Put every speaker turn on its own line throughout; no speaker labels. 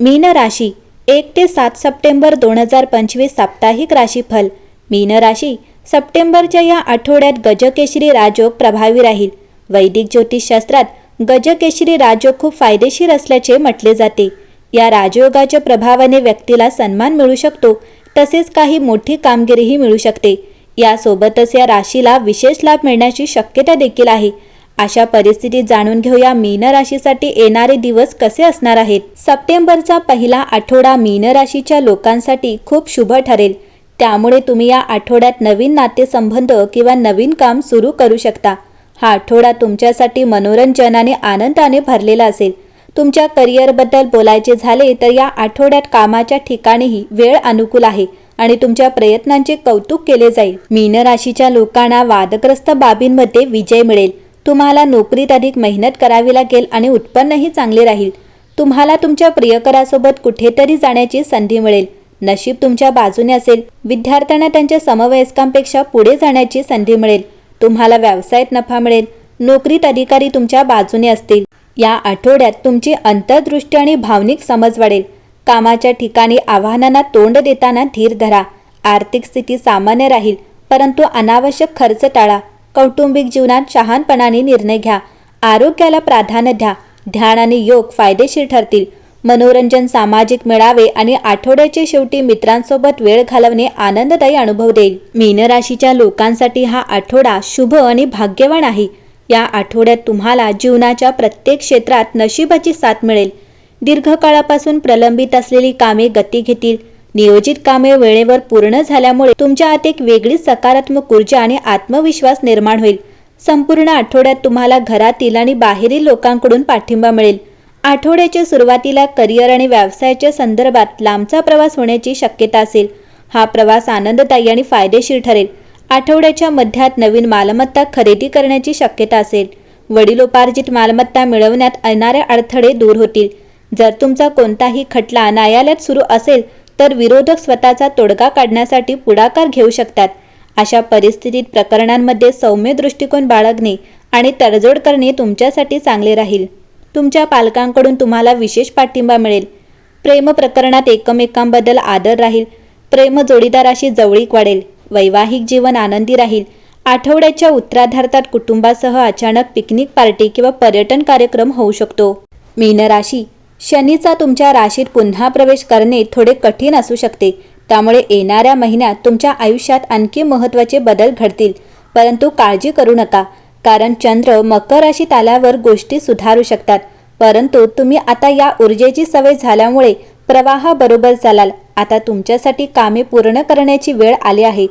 मीन राशी एक ते सात सप्टेंबर दोन हजार पंचवीस साप्ताहिक राशीफल. मीन राशी सप्टेंबरच्या या आठवड्यात गजकेशरी राजयोग प्रभावी राहील. वैदिक ज्योतिषशास्त्रात गजकेशरी राजयोग खूप फायदेशीर असल्याचे म्हटले जाते. या राजयोगाच्या प्रभावाने व्यक्तीला सन्मान मिळू शकतो तसेच काही मोठी कामगिरीही मिळू शकते. यासोबतच या राशीला विशेष लाभ मिळण्याची शक्यता देखील आहे. अशा परिस्थितीत जाणून घेऊया मीन राशीसाठी येणारे दिवस कसे असणार आहेत. सप्टेंबरचा पहिला आठवडा मीन राशीच्या लोकांसाठी खूप शुभ ठरेल. त्यामुळे तुम्ही या आठवड्यात नवीन नातेसंबंध किंवा नवीन काम सुरू करू शकता. हा आठवडा तुमच्यासाठी मनोरंजन आणि आनंदाने भरलेला असेल. तुमच्या करिअरबद्दल बोलायचे झाले तर या आठवड्यात कामाच्या ठिकाणीही वेळ अनुकूल आहे आणि तुमच्या प्रयत्नांचे कौतुक केले जाईल. मीन राशीच्या लोकांना वादग्रस्त बाबींमध्ये विजय मिळेल. तुम्हाला नोकरीत अधिक मेहनत करावी लागेल आणि उत्पन्नही चांगले राहील. तुम्हाला तुमच्या प्रियकरासोबत कुठेतरी जाण्याची संधी मिळेल. नशीब तुमच्या बाजूने असेल. विद्यार्थ्यांना त्यांच्या समवयस्कांपेक्षा पुढे जाण्याची संधी मिळेल. तुम्हाला व्यवसायात नफा मिळेल. नोकरीत अधिकारी तुमच्या बाजूने असतील. या आठवड्यात तुमची अंतर्दृष्टी आणि भावनिक समज वाढेल. कामाच्या ठिकाणी आव्हानांना तोंड देताना धीर धरा. आर्थिक स्थिती सामान्य राहील परंतु अनावश्यक खर्च टाळा. कौटुंबिक जीवनात शहाणपणाने निर्णय घ्या. आरोग्याला प्राधान्य द्या. ध्यान आणि योग फायदेशीर ठरतील. मनोरंजन सामाजिक मेळावे आणि आठवड्याच्या शेवटी मित्रांसोबत वेळ घालवणे आनंददायी अनुभव देईल. मीन राशीच्या लोकांसाठी हा आठवडा शुभ आणि भाग्यवान आहे. या आठवड्यात तुम्हाला जीवनाच्या प्रत्येक क्षेत्रात नशिबाची साथ मिळेल. दीर्घकाळापासून प्रलंबित असलेली कामे गती घेतील. नियोजित कामे वेळेवर पूर्ण झाल्यामुळे तुमच्या आत एक वेगळी सकारात्मक ऊर्जा आणि आत्मविश्वास निर्माण होईल. संपूर्ण आठवड्यात तुम्हाला घरातील आणि बाहेरील लोकांकडून पाठिंबा मिळेल. आठवड्याच्या सुरुवातीला करिअर आणि व्यवसायाच्या संदर्भात लांबचा प्रवास होण्याची शक्यता असेल. हा प्रवास आनंददायी आणि फायदेशीर ठरेल. आठवड्याच्या मध्यात नवीन मालमत्ता खरेदी करण्याची शक्यता असेल. वडिलोपार्जित मालमत्ता मिळवण्यात येणारे अडथळे दूर होतील. जर तुमचा कोणताही खटला न्यायालयात सुरू असेल तर विरोधक स्वतःचा तोडगा काढण्यासाठी पुढाकार घेऊ शकतात. अशा परिस्थितीत प्रकरणांमध्ये सौम्य दृष्टिकोन बाळगणे आणि तडजोड करणे तुमच्यासाठी चांगले राहील. तुमच्या पालकांकडून तुम्हाला विशेष पाठिंबा मिळेल. प्रेम प्रकरणात एकमेकांबद्दल आदर राहील. प्रेम जोडीदाराशी जवळीक वाढेल. वैवाहिक जीवन आनंदी राहील. आठवड्याच्या उत्तराधार्तात कुटुंबासह अचानक पिकनिक पार्टी किंवा पर्यटन कार्यक्रम होऊ शकतो. मीन राशी शनीचा तुमच्या राशीत पुन्हा प्रवेश करणे थोडे कठीण असू शकते. त्यामुळे येणाऱ्या महिन्यात तुमच्या आयुष्यात आणखी महत्त्वाचे बदल घडतील. परंतु काळजी करू नका कारण चंद्र मकर राशीत आल्यावर गोष्टी सुधारू शकतात. परंतु तुम्ही आता या ऊर्जेची सवय झाल्यामुळे प्रवाहाबरोबर चालाल. आता तुमच्यासाठी कामे पूर्ण करण्याची वेळ आली आहे.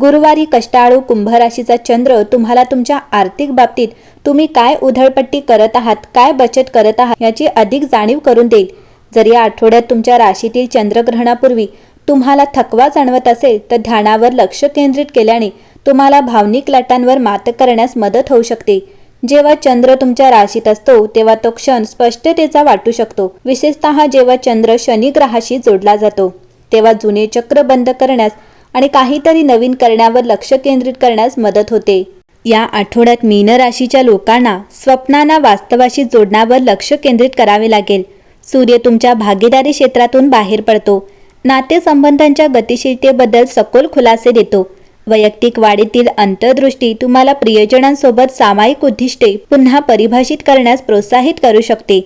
गुरुवारी कष्टाळू कुंभराशीचा चंद्र तुम्हाला तुमच्या आर्थिक बाबतीत तुम्ही काय उधळपट्टी करत आहात काय बचत करत आहात याची अधिक जाणीव करून देईल. जर या आठवड्यात तुमच्या राशीतील चंद्रग्रहणापूर्वी तुम्हाला थकवा जाणवत असेल तर ध्यानावर लक्ष केंद्रित केल्याने तुम्हाला भावनिक लाटांवर मात करण्यास मदत होऊ शकते. जेव्हा चंद्र तुमच्या राशीत असतो तेव्हा तो क्षण स्पष्टतेचा वाटू शकतो. विशेषतः जेव्हा चंद्र शनी ग्रहाशी जोडला जातो तेव्हा जुने चक्र बंद करण्यास आणि काहीतरी नवीन करण्यावर लक्ष केंद्रित करण्यास मदत होते. या आठवड्यात मीन राशीच्या लोकांना स्वप्नांना वास्तवाशी जोडण्यावर लक्ष केंद्रित करावे लागेल. सूर्य तुमच्या भागीदारी क्षेत्रातून बाहेर पडतो. नातेसंबंधांच्या गतिशीलतेबद्दल सखोल खुलासे देतो. वैयक्तिक वाढीतील अंतर्दृष्टी तुम्हाला प्रियजनांसोबत सामायिक उद्दिष्टे पुन्हा परिभाषित करण्यास प्रोत्साहित करू शकते.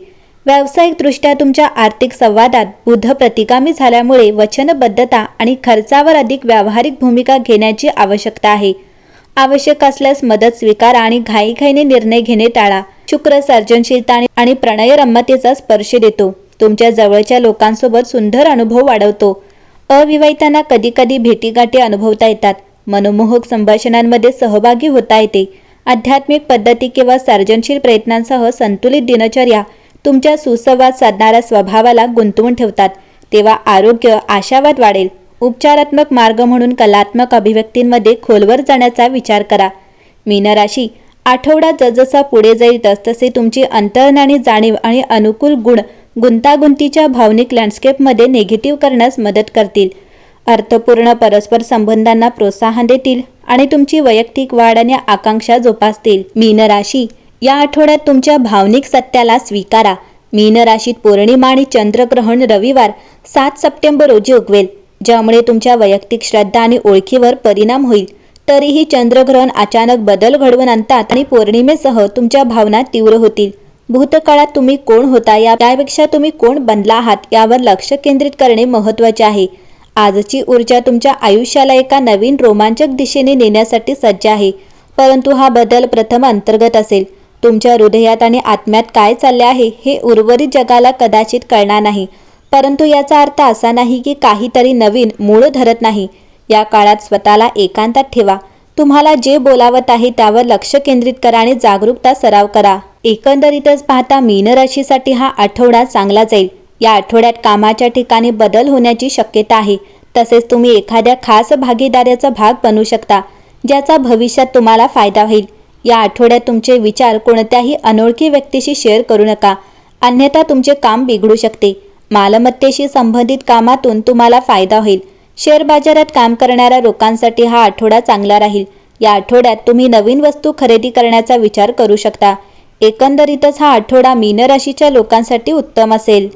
व्यावसायिकदृष्ट्या तुमच्या आर्थिक संवादात बुद्ध प्रतिकामी झाल्यामुळे वचनबद्धता आणि खर्चावर अधिक व्यावहारिक भूमिका घेण्याची आवश्यकता आहे. आवश्यक असल्यास मदत स्वीकारा आणि घाईघाईने निर्णय घेणे टाळा. शुक्र सर्जनशीलता आणि- आणि प्रणयरम्यतेचा स्पर्श देतो. तुमच्या जवळच्या लोकांसोबत सुंदर अनुभव वाढवतो. अविवाहितांना कधीकधी भेटीगाठी अनुभवता येतात. मनोमोहक संभाषणांमध्ये सहभागी होता येते. आध्यात्मिक पद्धती किंवा सर्जनशील प्रयत्नांसह संतुलित दिनचर्या तुमच्या सुसंवाद साधणाऱ्या स्वभावाला गुंतवून ठेवतात. तेव्हा आरोग्य आशावाद वाढेल. उपचारात्मक मार्ग म्हणून कलात्मक अभिव्यक्तींमध्ये खोलवर जाण्याचा विचार करा. मीनराशी आठवडा जसजसा पुढे जाईल तसतसे तुमची अंतर्ज्ञानी जाणीव आणि अनुकूल गुण गुंतागुंतीच्या भावनिक लँडस्केपमध्ये निगेटिव्ह करण्यास मदत करतील. अर्थपूर्ण परस्पर संबंधांना प्रोत्साहन देतील आणि तुमची वैयक्तिक वाढ आणि आकांक्षा जोपासतील. मीनराशी या आठवड्यात तुमच्या भावनिक सत्याला स्वीकारा. मीन राशीत पौर्णिमा आणि चंद्रग्रहण रविवार सात सप्टेंबर रोजी उगवेल. ज्यामुळे तुमच्या वैयक्तिक श्रद्धा आणि ओळखीवर परिणाम होईल. तरीही चंद्रग्रहण अचानक बदल घडवून आणतात आणि पौर्णिमेसह तुमच्या भावना तीव्र होतील. भूतकाळात तुम्ही कोण होता या त्यापेक्षा तुम्ही कोण बनला आहात यावर लक्ष केंद्रित करणे महत्त्वाचे आहे. आजची ऊर्जा तुमच्या आयुष्याला एका नवीन रोमांचक दिशेने नेण्यासाठी सज्ज आहे. परंतु हा बदल प्रथम अंतर्गत असेल. तुमच्या हृदयात आणि आत्म्यात काय चालले आहे हे उर्वरित जगाला कदाचित कळणार नाही. परंतु याचा अर्थ असा नाही की काहीतरी नवीन मूळ धरत नाही. या काळात स्वतःला एकांतात ठेवा. तुम्हाला जे बोलावत आहे त्यावर लक्ष केंद्रित करा आणि जागरूकता सराव करा. एकंदरीतच पाहता मीन राशीसाठी हा आठवडा चांगला जाईल. या आठवड्यात कामाच्या ठिकाणी बदल होण्याची शक्यता आहे. तसेच तुम्ही एखाद्या खास भागीदाराचा भाग बनू शकता ज्याचा भविष्यात तुम्हाला फायदा होईल. या आठवड्यात तुमचे विचार कोणत्याही अनोळखी व्यक्तीशी शेअर करू नका. अन्यथा तुमचे काम बिघडू शकते. मालमत्तेशी संबंधित कामातून तुम्हाला फायदा होईल. शेअर बाजारात काम करणाऱ्या लोकांसाठी हा आठवडा चांगला राहील. या आठवड्यात तुम्ही नवीन वस्तू खरेदी करण्याचा विचार करू शकता. एकंदरीतच हा आठवडा मीन राशीच्या लोकांसाठी उत्तम असेल.